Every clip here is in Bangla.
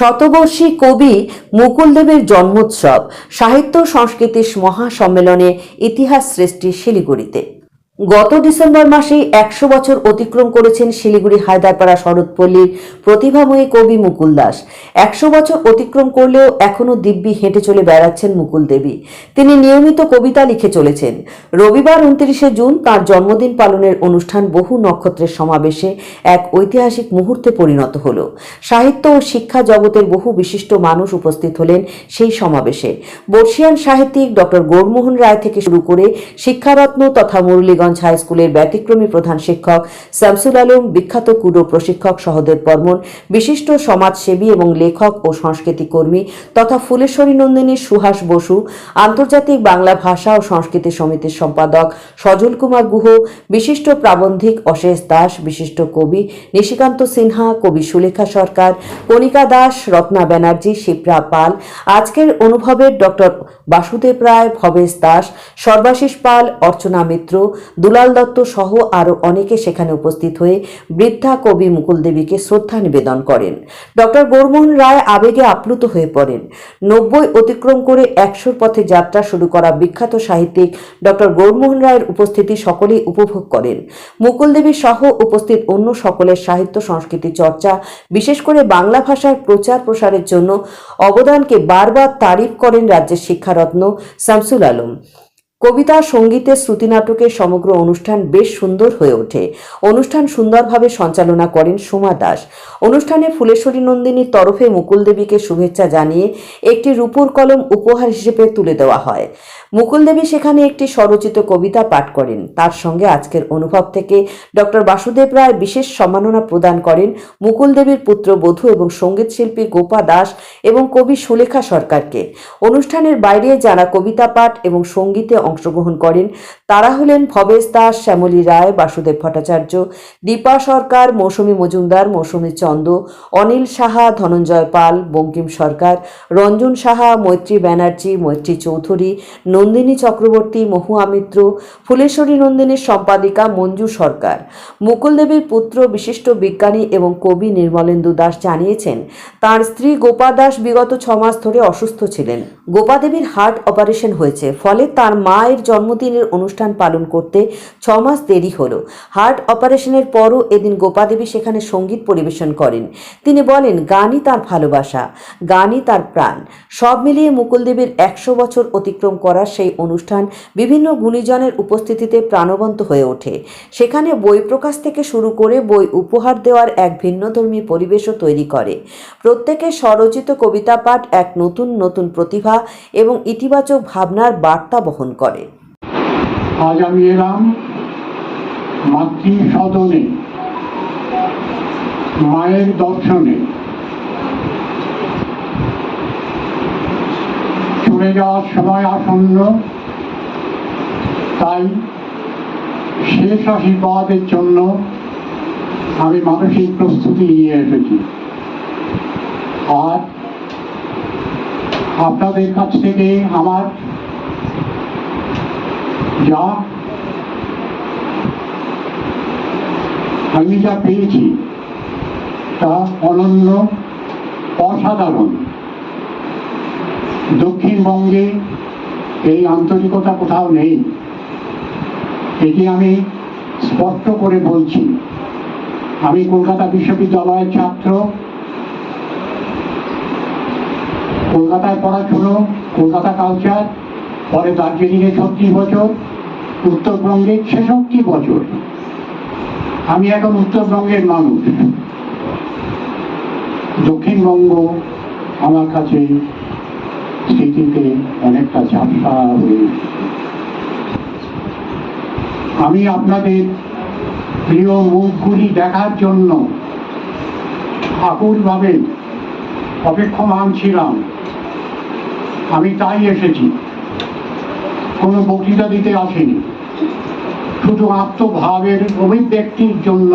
শতবর্ষী কবি মুকুলদেবের জন্মোৎসব সাহিত্য সংস্কৃতির মহাসম্মেলনে ইতিহাস সৃষ্টি শিলিগুড়িতে। গত ডিসেম্বর মাসে একশো বছর অতিক্রম করেছেন শিলিগুড়ি হায়দারপাড়া শরৎপল্লীর প্রতিভাময়ী কবি মুকুল দাস। একশো বছর অতিক্রম করলেও এখনও দিব্যি হেঁটে চলে বেড়াচ্ছেন মুকুল দেবী। তিনি নিয়মিত কবিতা লিখে চলেছেন। রবিবার উনত্রিশে জুন তার জন্মদিন পালনের অনুষ্ঠান বহু নক্ষত্রের সমাবেশে এক ঐতিহাসিক মুহূর্তে পরিণত হল। সাহিত্য ও শিক্ষা জগতের বহু বিশিষ্ট মানুষ উপস্থিত হলেন সেই সমাবেশে। বর্ষিয়ান সাহিত্যিক ডক্টর গৌরমোহন রায় থেকে শুরু করে শিক্ষারত্ন তথা মুরলীগঞ্জ হাই স্কুলের ব্যতিক্রমী প্রধান শিক্ষক শামসুল আলম, বিখ্যাত কুডো প্রশিক্ষক সহদেব বর্মন, বিশিষ্ট সমাজসেবী এবং লেখক ও সংস্কৃতি কর্মী তথা ফুলেশ্বরী নন্দিনী সুহাস বসু, আন্তর্জাতিক বাংলা ভাষা ও সংস্কৃতি সমিতির সম্পাদক সজল কুমার গুহ, বিশিষ্ট প্রাবন্ধিক অশেষ দাস, বিশিষ্ট কবি নিশিকান্ত সিনহা, কবি সুলেখা সরকার, কণিকা দাস, রত্না ব্যানার্জি, শিপ্রা পাল। আজকের অনুভবের ডক্টর বাসুদেব রায়, ভবেশ দাস, সর্বাশিস পাল, অর্চনা মিত্র, দুলাল দত্ত সহ আরও অনেকে সেখানে উপস্থিত হয়ে বৃদ্ধা কবি মুকুল দেবীকে শ্রদ্ধা নিবেদন করেন। ডক্টর গৌরমোহন রায় আবেগে আপ্লুত হয়ে পড়েন। নব্বই অতিক্রম করে একশোর পথে যাত্রা শুরু করা বিখ্যাত সাহিত্যিক ডক্টর গৌরমোহন রায়ের উপস্থিতি সকলেই উপভোগ করেন। মুকুল দেবী সহ উপস্থিত অন্য সকলের সাহিত্য সংস্কৃতি চর্চা, বিশেষ করে বাংলা ভাষার প্রচার প্রসারের জন্য অবদানকে বারবার তারিফ করেন রাজ্যের শিক্ষারত্ন শামসুল আলম কবিতা সঙ্গীতের শ্রুতিনাটকের সমগ্র অনুষ্ঠান বেশ সুন্দর হয়ে ওঠে। অনুষ্ঠান সুন্দরভাবে সঞ্চালনা করেন সোমা দাস। অনুষ্ঠানে ফুলেশ্বরী নন্দিনীর তরফে মুকুল দেবীকে শুভেচ্ছা জানিয়ে একটি রূপোর কলম উপহার হিসেবে তুলে দেওয়া হয়। মুকুল দেবী সেখানে একটি স্বরচিত কবিতা পাঠ করেন। তার সঙ্গে আজকের অনুভব থেকে ডক্টর বাসুদেব রায় বিশেষ সম্মাননা প্রদান করেন মুকুল দেবীর পুত্র বধূ এবং সংগীত শিল্পী গোপা দাস এবং কবি সুলেখা সরকারকে। অনুষ্ঠানের বাইরে যারা কবিতা পাঠ এবং সঙ্গীতে অংশগ্রহণ করেন। তারা হলেন ভবেশ দাস, শ্যামলী রায়, বাসুদেব ভট্টাচার্য, দীপা সরকার, মৌসুমী মজুমদার, মৌসুমী চন্দ, অনিল সাহা, ধনঞ্জয় পাল, বঙ্কিম সরকার, রঞ্জন সাহা, মৈত্রী ব্যানার্জি, মৈত্রী চৌধুরী, নন্দিনী চক্রবর্তী, মহুয়া মিত্র, ফুলেশ্বরী নন্দিনীর সম্পাদিকা মঞ্জু সরকার। মুকুল দেবীর পুত্র, বিশিষ্ট বিজ্ঞানী এবং কবি নির্মলেন্দু দাস জানিয়েছেন, তার স্ত্রী গোপা দাস বিগত ছমাস ধরে অসুস্থ ছিলেন। গোপাদেবীর হার্ট অপারেশন হয়েছে, ফলে তার মায়ের জন্মদিনের অনুষ্ঠান পালন করতে ছমাস দেরি হলো। হার্ট অপারেশনের পরও এদিন গোপাদেবী সেখানে সংগীত পরিবেশন করেন। তিনি বলেন, গানই তার ভালোবাসা, গানই তার প্রাণ। সব মিলিয়ে মুকুলদেবীর একশো বছর অতিক্রম করার সেই অনুষ্ঠান বিভিন্ন গুণীজনের উপস্থিতিতে প্রাণবন্ত হয়ে ওঠে। সেখানে বই প্রকাশ থেকে শুরু করে বই উপহার দেওয়ার এক ভিন্নধর্মী পরিবেশও তৈরি করে। প্রত্যেকে স্বরচিত কবিতা পাঠ এক নতুন নতুন প্রতিভা এবং ইতিবাচক ভাবনার বার্তা বহন করে। আজ আমি এলাম মাতৃ সদনে মায়ের দর্শনে। চলে যাওয়ার সময় আসন্ন, তাই শেষ আশীর্বাদের জন্য আমি মানসিক প্রস্তুতি নিয়ে এসেছি। আর আপনাদের কাছ থেকে আমার যা আমি যা পেয়েছি তা অনন্য, অসাধারণ। দক্ষিণবঙ্গে এই আন্তরিকতা কোথাও নেই। এটি আমি স্পষ্ট করে বলছি। আমি কলকাতা বিশ্ববিদ্যালয়ের ছাত্র, কলকাতায় পড়াশুনো, কলকাতা কালচার পরে দার্জিলিংয়ে ছত্রিশ বছর। উত্তরবঙ্গে ছেষট্টি বছর। আমি এখন উত্তরবঙ্গের মানুষ। দক্ষিণবঙ্গ আমার কাছে স্মৃতিতে অনেকটা ঝাপসা হয়ে আমি আপনাদের প্রিয় মুখগুলি দেখার জন্য আকুলভাবে অপেক্ষমান ছিলাম। আমি তাই এসেছি। কোনো বক্তৃতা দিতে আসেনি। শুধু আত্মভাবের অভিব্যক্তির জন্য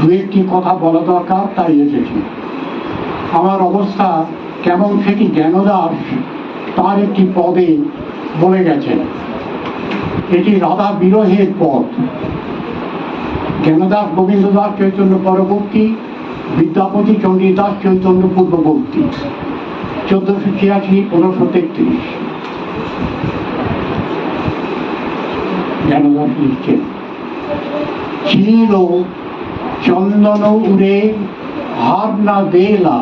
দু একটি কথা বলা দরকার, তাই এসেছি। আমার অবস্থা কেমন সেটি জ্ঞানদাস তার একটি পদে বলে গেছেন। এটি রাধা বিরহের পথ জ্ঞানদাস গোবিন্দ দাস চৈতন্য পরবর্তী, বিদ্যাপতি চণ্ডীদাস চৈতন্য পূর্ববর্তী, চোদ্দশো ছিয়াশি পনেরোশো তেত্রিশ। লিখছেন ছিল চন্দন উড়ে হার না দেলা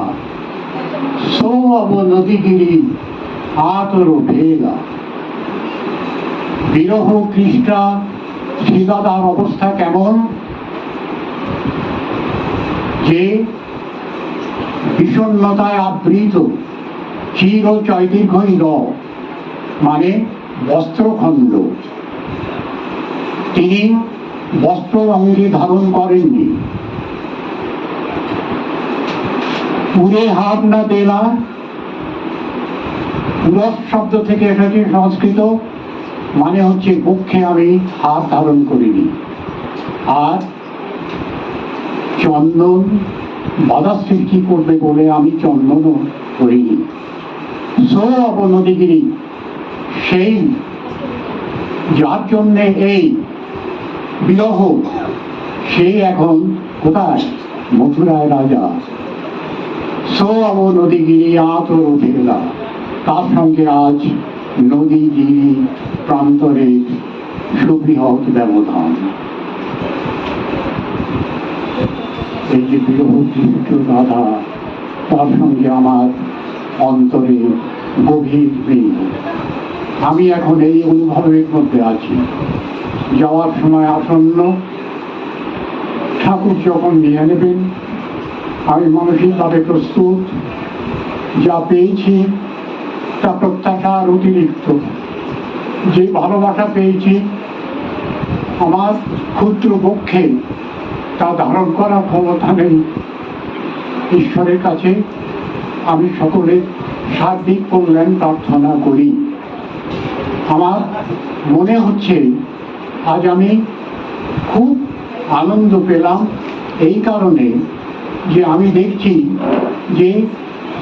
সো অব নদীগিরি আতর ভেলা বিরহ কৃষ্ণা শ্রীদাদার অবস্থা কেমন যে বিষণ্ণতায় আবৃত চির চৈদীর্ঘই র মানে বস্ত্রখণ্ড তিনি বস্ত্র অঙ্গে ধারণ করেননি। পুরে হাত না দেলা। পুরস শব্দ থেকে এসেছে সংস্কৃত মানে হচ্ছে বক্ষে আমি হাত ধারণ করিনি। আর চন্দন বাধা সৃষ্টি করবে বলে আমি চন্দনও করিনি। সো অবনদীগিরি সেই যার জন্যে এই বিরহ। সেই এখন কোথায়? মথুরায় রাজা। সো অব নদীগিরি আতর ভেলা তার সঙ্গে আজ নদীগিরি প্রান্তরে সুবৃহৎ ব্যবধান। এই যে দৃষ্ট রাধা, তার সঙ্গে আমার অন্তরে গভীর মিল আমি এখন এই অনুভবের মধ্যে আছি। যাওয়ার সময় আসন্ন ঠাকুর যখন নিয়ে নেবেন, আমি মানসিকভাবে প্রস্তুত, যা পেয়েছি তা প্রত্যাশার অতিরিক্ত। যে ভালোবাসা পেয়েছি, আমার ক্ষুদ্র পক্ষে তা ধারণ করার ক্ষমতা নেই। ঈশ্বরের কাছে আমি সকলের সার্বিক কল্যাণ প্রার্থনা করি। আমার মনে হচ্ছে আজ আমি খুব আনন্দ পেলাম এই কারণে যে আমি দেখছি যে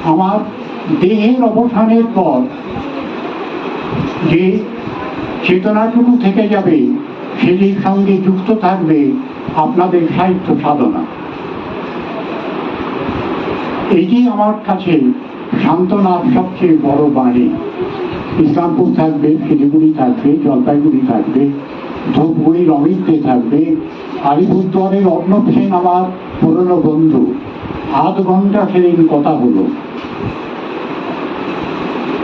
আমার দেহের অবসানের পর যে চেতনাটুকু থেকে যাবে সেটির সঙ্গে যুক্ত থাকবে আপনাদের সাহিত্য সাধনা। এটি আমার কাছে সান্ত্বনার সবচেয়ে বড় বাণী। ইসলামপুর থাকবে শিলিগুড়ি থাকবে, জলপাইগুড়ি থাকবে, ধূপগুড়ি রমিতে থাকবে, আলিপুরদুয়ারের অর্ণব সেন আমার পুরনো বন্ধু। আধ ঘণ্টা সেদিন কথা হলো।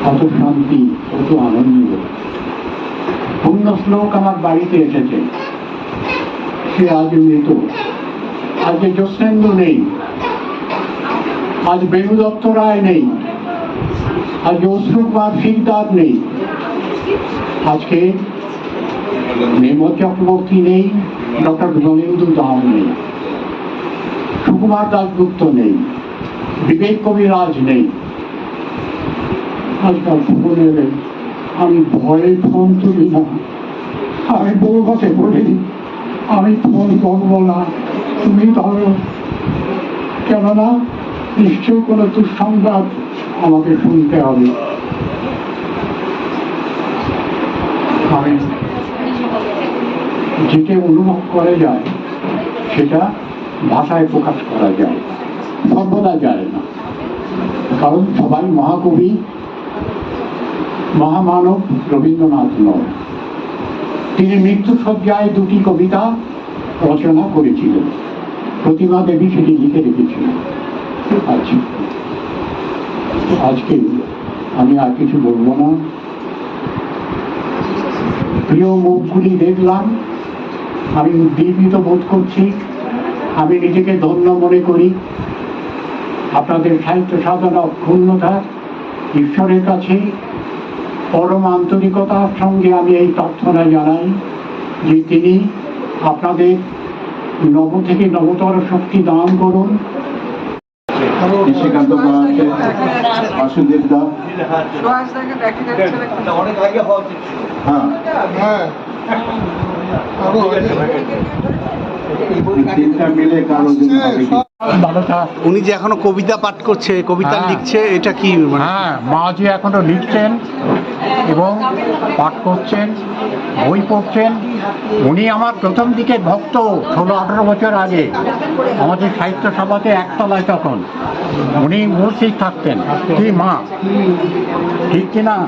কত শান্তি, কত আনন্দ। পূর্ণ শ্লোক আমার বাড়িতে এসেছে। সে আজ মৃত। আজকে জ্যোৎস্নেন্দু নেই। আজ বেণু দত্ত রায় নেই। আজ অশ্রুকুমার শিকদার নেই। আজকে নির্মল চক্রবর্তী নেই, ডক্টর গণেন্দু দাম নেই, সুকুমার দাসগুপ্ত নেই, বিবেক কবিরাজ নেই। আজকাল ফোন আমি ভয়ে ফোন তুলি না। আমি বউভাতে বলি, আমি ফোন করব না। তুমি ধরো। কেননা নিশ্চয়ই কোনো দুঃসংবাদ আমাকে শুনতে হবে। আমি যেটা অনুভব করা যায়, সেটা ভাষায় প্রকাশ করা যায়। সর্বদা যায় না। কারণ সবাই মহাকবি, মহামানব রবীন্দ্রনাথ নয় তিনি মৃত্যু সজ্জায় দুটি কবিতা রচনা করেছিলেন। প্রতিমা দেবী সেটি লিখে রেখেছিলেন। আচ্ছা আজকে আমি আর কিছু বলব না। প্রিয় মুখগুলি দেখলাম, আমি উদ্দীপিত বোধ করছি, আমি নিজেকে ধন্য মনে করি। আপনাদের সাহিত্য সাধনা অক্ষুণ্ণতা ঈশ্বরের কাছে, পরম আন্তরিকতার সঙ্গে আমি এই প্রার্থনা জানাই যে তিনি আপনাদের নব থেকে নবতর শক্তি দান করুন। নিশিকান্ত করা বাসুদেব। হ্যাঁ। হ্যাঁ। উনি যে এখনও কবিতা পাঠ করছে কবিতা হ্যাঁ। লিখছে এটা কি মানে? হ্যাঁ মা যে এখনও লিখছেন এবং পাঠ করছেন বই পড়ছেন উনি আমার প্রথম দিকে ভক্ত ষোলো আঠারো বছর আগে। আমাদের সাহিত্য সভাতে একতলায় তখন। উনি মূর্তি থাকতেন। কি মা? ঠিক কিনা?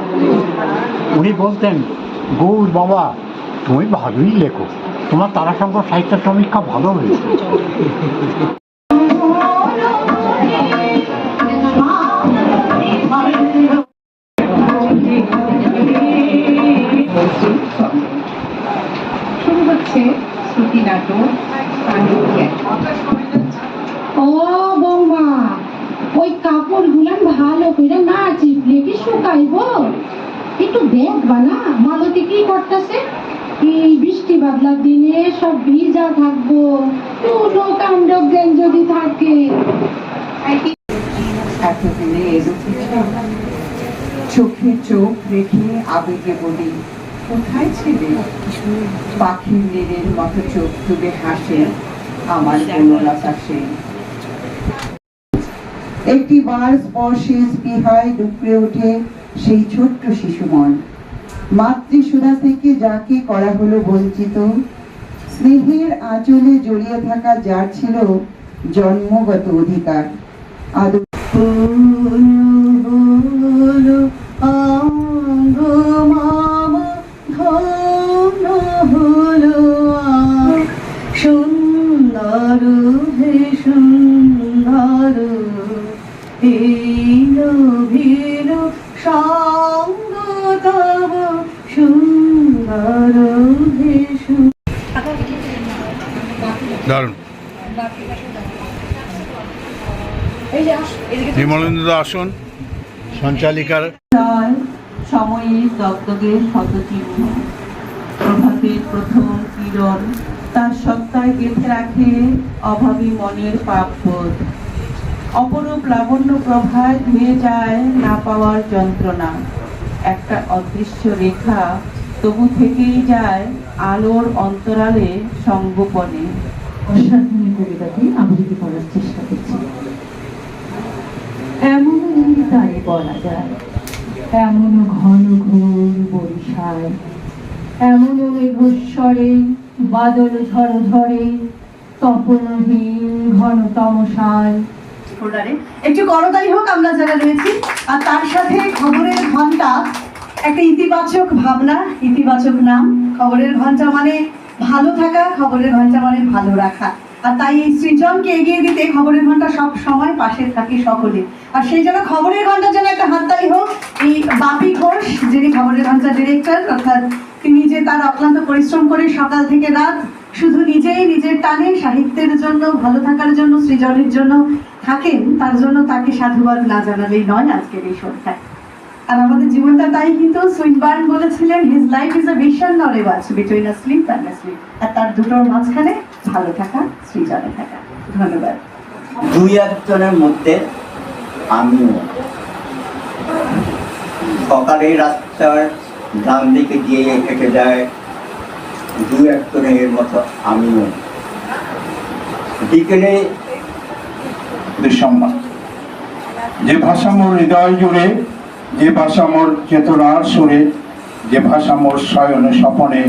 উনি বলতেন গৌর বাবা তুমি ভালোই লেখো। তোমার তারাশঙ্কর সাহিত্য সমীক্ষা ভালো হয়েছে। কোনো কাণ্ড জ্ঞান যদি থাকে চোখে চোখ রেখে আবেগে বলি, কোথায় পাখির নীরের মতো চোখ তুলে হাসে আমার বনলতা সেন একটি বার স্পর্শে স্পৃহায় ডুকরে ওঠে সেই ছোট্ট শিশু মন মাতৃসুধা থেকে যাকে করা হলো বঞ্চিত স্নেহের আঁচলে জড়িয়ে থাকা যার ছিল জন্মগত অধিকার। আদৌ দারুণ। বিমলেন্দ্র আসন। সঞ্চালিকার সময়ের দগদগে শতচিহ্ন প্রভাতের প্রথম কিরণ তার সত্তায় গেঁথে রাখে অভাবী মনের পাপবোধ। অপরূপ লাবণ্য প্রভায় ধুয়ে যায় না পাওয়ার যন্ত্রণা। একটা অদৃশ্য রেখা তবু থেকেই যায় আলোর অন্তরালে সঙ্গোপনে। অসাধারণ কবিতাটি আবৃত্তি করার চেষ্টা করছি। এমন তাই বলা যায়। এমন ঘন ঘোর বরিশায় এমন মেঘস্বরে, বাদল ঝড় ধরে তপনহীন ঘন তমসায় একটু করতালি হোক, আমরা যারা রয়েছি। আর তার সাথে খবরের ঘণ্টা একটা ইতিবাচক ভাবনা, ইতিবাচক নাম। খবরের ঘণ্টা মানে ভালো থাকা, খবরের ঘণ্টা মানে ভালো রাখা। আর তাই এই সৃজনকে এগিয়ে দিতে খবরের ঘণ্টা সব সময় পাশে থাকে সকলে। আর সেই জন্য খবরের ঘণ্টার জন্য একটা হাততালি হোক, এই বাপি ঘোষ, যিনি খবরের ঘণ্টা ডিরেক্টর অর্থাৎ তিনি যে তার অক্লান্ত পরিশ্রম করে সকাল থেকে রাত শুধু নিজেই নিজের টানে সাহিত্যের জন্য, ভালো থাকার জন্য, সৃজনের জন্য থাকেন, তার জন্য তাকে সাধুবাদ না জানালেই নয় আজকের এই সন্ধ্যায়। আর আমাদের জীবনটা তাই কিন্তু সুইনবার্ন বলেছিলেন his life is a vision nor a watch between a sleep and a sleep আর তার দুটোর মাঝখানে ভালো থাকা সৃজনে থাকা। ধন্যবাদ। দুই একজনের মধ্যে আমিও। সকালে রাস্তার ডান দিকে দিয়ে হেঁটে যায় দু একজনের মতো আমিও। বিকেলে সম্মান যে ভাষা মোর হৃদয় জুড়ে যে ভাষা মোর চেতনার সুরে, যে ভাষা মোর শয়নে স্বপনে,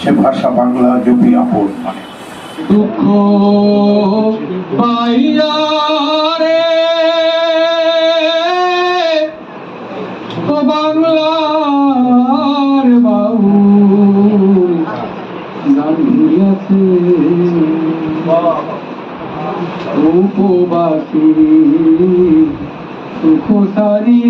সে ভাষা বাংলা জপি আপন মানে। দুঃখ পাইয়া রে বাংলার বাবু উপবাসী সুখ সারি